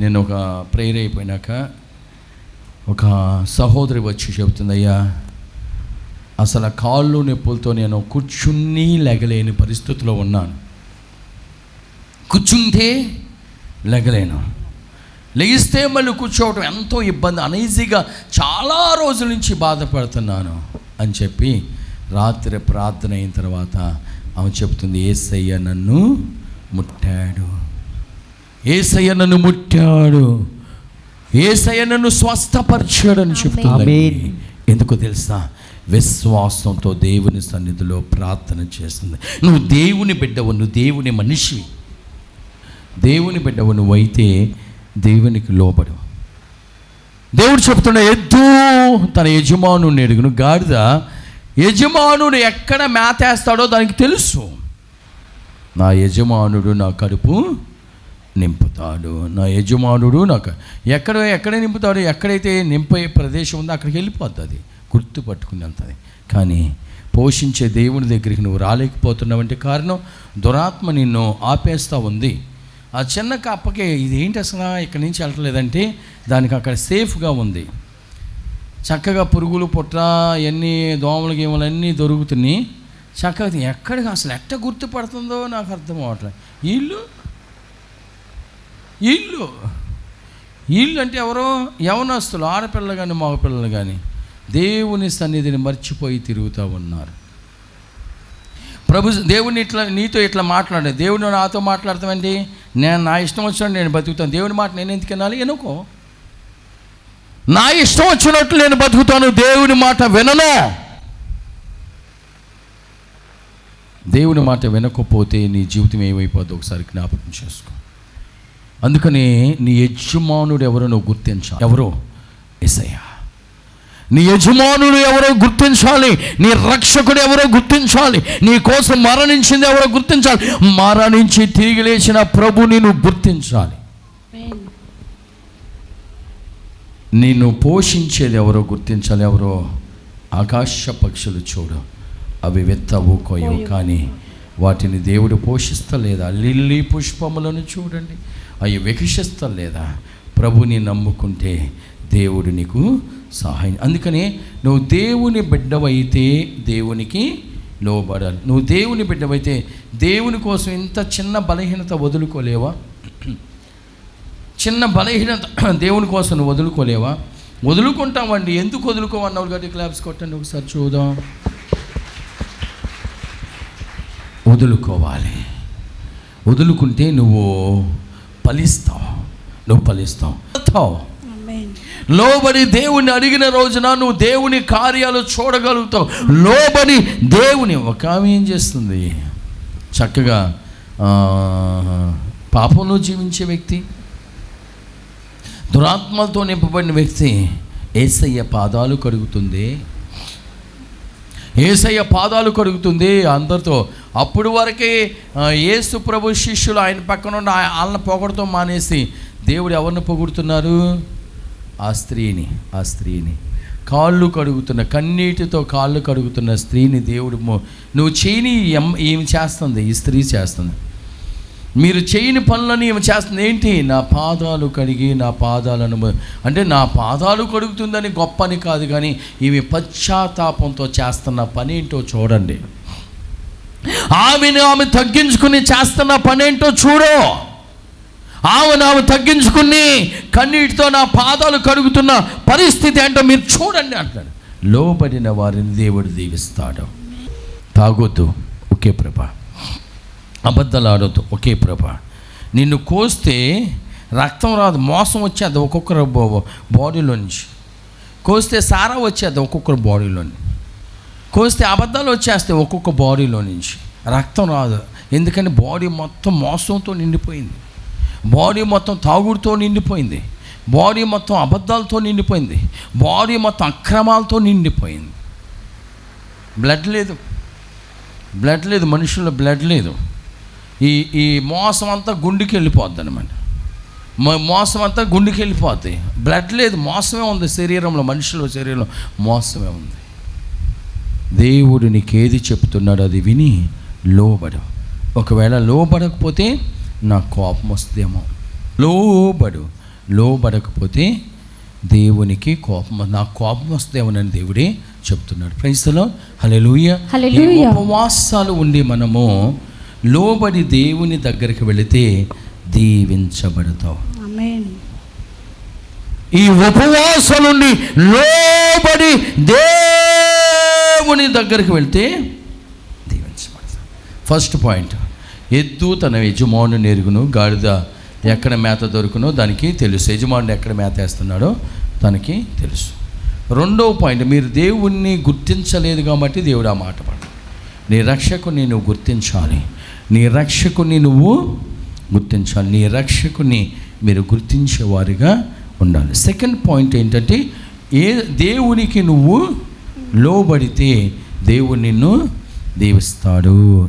నేను ఒక ప్రేయర్ అయిపోయినాక ఒక సహోదరి వచ్చి చెబుతుందయ్యా అసలు కాళ్ళు నొప్పులతో నేను కూర్చుని లెగలేని పరిస్థితిలో ఉన్నాను. కూర్చుంటే లెగలేను. లెగిస్తే మళ్ళీ కూర్చోవటం ఎంతో ఇబ్బంది అనీజీగా చాలా రోజుల నుంచి బాధపడుతున్నాను. అని చెప్పి రాత్రి ప్రార్థన అయిన తర్వాత ఆమె చెప్తుంది ఏసయ్య నన్ను ముట్టాడు. ఏసయ్య నన్ను ముట్టాడు. ఏసయ్య నన్ను స్వస్థపరిచాడని చెప్తుంది ఆమేన్. ఎందుకు తెలుసా? విశ్వాసంతో దేవుని సన్నిధిలో ప్రార్థన చేస్తుంది. నువ్వు దేవుని బిడ్డవు నువ్వు దేవుని మనిషి. దేవుని బిడ్డవు నువ్వైతే దేవునికి లోబడు దేవుడు చెప్తున్న ఎద్దు తన యజమానుని ఎడుగును గాడిద యజమానుడు ఎక్కడ మేతేస్తాడో దానికి తెలుసు. నా యజమానుడు నా కడుపు నింపుతాడు. నా యజమానుడు నాకు ఎక్కడ ఎక్కడ నింపుతాడు ఎక్కడైతే నింపే ప్రదేశం ఉందో అక్కడికి వెళ్ళిపోద్ది అది గుర్తు పట్టుకునేంతది కానీ పోషించే దేవుని దగ్గరికి నువ్వు రాలేకపోతున్నావంటే కారణం దురాత్మ నిన్ను ఆపేస్తూ ఉంది. ఆ చిన్న కప్పకి ఇది ఏంటి అసలు ఇక్కడి నుంచి వెళ్ళట్లేదంటే దానికి అక్కడ సేఫ్గా ఉంది. చక్కగా పురుగులు పుట్ట ఎన్ని దోమలు గీమలు అన్నీ దొరుకుతున్నాయి. చక్కగా ఎక్కడికి అసలు ఎట్ట గుర్తుపడుతుందో నాకు అర్థం అవ్వట్లేదు. వీళ్ళు వీళ్ళు వీళ్ళు అంటే ఎవరో యవనస్తులు ఆడపిల్లలు కానీ మగపిల్లలు కానీ దేవుని సన్నిధిని మర్చిపోయి తిరుగుతూ ఉన్నారు. ప్రభు దేవుని ఇట్లా నీతో ఇట్లా మాట్లాడే దేవుడు నాతో మాట్లాడతామండి నేను నా ఇష్టం వచ్చినట్టు నేను బతుకుతాను. దేవుని మాట నేను ఎందుకు వినాలి? ఎనుకో నా ఇష్టం వచ్చినట్లు నేను బతుకుతాను. దేవుని మాట వినను. దేవుని మాట వినకపోతే నీ జీవితం ఏమైపోద్దో ఒకసారి జ్ఞాపకం చేసుకో. అందుకని నీ యజమానుడు ఎవరో నువ్వు గుర్తించాలి. ఎవరో? ఎసయ్యా నీ యజమానుడు ఎవరో గుర్తించాలి. నీ రక్షకుడు ఎవరో గుర్తించాలి. నీ కోసం మరణించింది ఎవరో గుర్తించాలి. మరణించి తిరిగి లేచిన ప్రభుని నువ్వు గుర్తించాలి. నిన్ను పోషించేది ఎవరో గుర్తించాలి ఎవరో? ఆకాశ పక్షులు చూడు. అవి వెత్తవు కొయ్యవు కానీ వాటిని దేవుడు పోషిస్తలేదా? లిల్లీ పుష్పములను చూడండి. అవి వికసిస్తలేదా ప్రభుని నమ్ముకుంటే దేవుడు నీకు సహాయం. అందుకని నువ్వు దేవుని బిడ్డవైతే దేవునికి లోబడాలి నువ్వు దేవుని బిడ్డవైతే దేవుని కోసం ఇంత చిన్న బలహీనత వదులుకోలేవా? చిన్న బలహీనత దేవుని కోసం నువ్వు వదులుకోలేవా? వదులుకుంటామండి ఎందుకు వదులుకోమన్నావు గట్టి క్లాప్స్ కొట్టండి. ఒకసారి చూద్దాం. వదులుకోవాలి. వదులుకుంటే నువ్వు ఫలిస్తావు. నువ్వు ఫలిస్తావు. లోబడి దేవుని అడిగిన రోజున నువ్వు దేవుని కార్యాలు చూడగలుగుతావు. లోబడి దేవుని ఒక ఆమె ఏం చేస్తుంది? చక్కగా పాపంలో జీవించే వ్యక్తి దురాత్మలతో నింపబడిన వ్యక్తి ఏసయ్య పాదాలు కడుగుతుంది ఏసయ్య పాదాలు కడుగుతుంది అందరితో. అప్పుడు వరకే ఏసు ప్రభు శిష్యులు ఆయన పక్కన ఉండి ఆ- వాళ్ళని పొగడతో మానేసి దేవుడు ఎవరిని పొగుడుతున్నారు? ఆ స్త్రీని ఆ స్త్రీని. కాళ్ళు కడుగుతున్న కన్నీటితో కాళ్ళు కడుగుతున్న స్త్రీని దేవుడు నువ్వు చేయని ఎం- చేస్తుంది ఈ స్త్రీ చేస్తుంది. మీరు చేయని పనులని ఏమి చేస్తుంది? ఏంటి? నా పాదాలు కడిగి నా పాదాలను అంటే నా పాదాలు కడుగుతుందని గొప్పని కాదు కానీ ఇవి పశ్చాత్తాపంతో చేస్తున్న పని ఏంటో చూడండి. ఆమెను ఆమె తగ్గించుకుని చేస్తున్న పని ఏంటో చూడు. ఆమెను ఆమె తగ్గించుకుని కన్నీటితో నా పాదాలు కడుగుతున్న పరిస్థితి ఏంటో మీరు చూడండి అంటాడు. లోబడిన వారిని దేవుడు దీవిస్తాడు. తాగొద్దు. ఒకే ప్రభా. అబద్ధాలు ఆడొద్దు ఒకే ప్రభ. నిన్ను కోస్తే రక్తం రాదు మోసం వచ్చేది ఒక్కొక్కరు బాడీలో నుంచి కోస్తే సారా వచ్చేది ఒక్కొక్కరు బాడీలోని. కోస్తే అబద్ధాలు వచ్చేస్తాయి ఒక్కొక్క బాడీలో నుంచి రక్తం రాదు. ఎందుకంటే బాడీ మొత్తం మోసంతో నిండిపోయింది. బాడీ మొత్తం తాగుడుతో నిండిపోయింది. బాడీ మొత్తం అబద్ధాలతో నిండిపోయింది. బాడీ మొత్తం అక్రమాలతో నిండిపోయింది. బ్లడ్ లేదు. బ్లడ్ లేదు మనుషుల్లో బ్లడ్ లేదు. ఈ ఈ మోసం అంతా గుండెకి వెళ్ళిపోద్ది అనమాట మోసం అంతా గుండెకి వెళ్ళిపోద్ది. బ్లడ్ లేదు మోసమే ఉంది శరీరంలో మనుషుల శరీరంలో మోసమే ఉంది. దేవుడు నీకేది చెప్తున్నాడు అది విని లోబడు. ఒకవేళ లోబడకపోతే నా కోపం వస్తుందేమో. లోబడు. లోబడకపోతే దేవునికి కోపం నాకు కోపం వస్తేమోనని దేవుడే చెప్తున్నాడు. హల్లెలూయ ఈ హల్లెలూయా. ఉపవాసాలు ఉండి మనము లోబడి దేవుని దగ్గరికి వెళితే దీవించబడతాం ఆమేన్ ఈ ఉపవాసం నుండి లోబడి దేవుని దగ్గరికి వెళ్తే దీవించబడతాం ఫస్ట్ పాయింట్ ఎద్దు తన యజమాను నెరుగును గాడిద ఎక్కడ మేత దొరుకునో దానికి తెలుసు. యజమానుడు ఎక్కడ మేత వేస్తున్నాడో తనకి తెలుసు. రెండవ పాయింట్ మీరు దేవుణ్ణి గుర్తించలేదు కాబట్టి దేవుడు ఆ మాట పడ నీ రక్షకుని నువ్వు గుర్తించాలి. నీ రక్షకుని నువ్వు గుర్తించాలి. నీ రక్షకుని మీరు గుర్తించేవారిగా ఉండాలి. సెకండ్ పాయింట్ ఏంటంటే ఏ దేవునికి నువ్వు లోబడితే దేవుడు నిన్ను దీవిస్తాడు.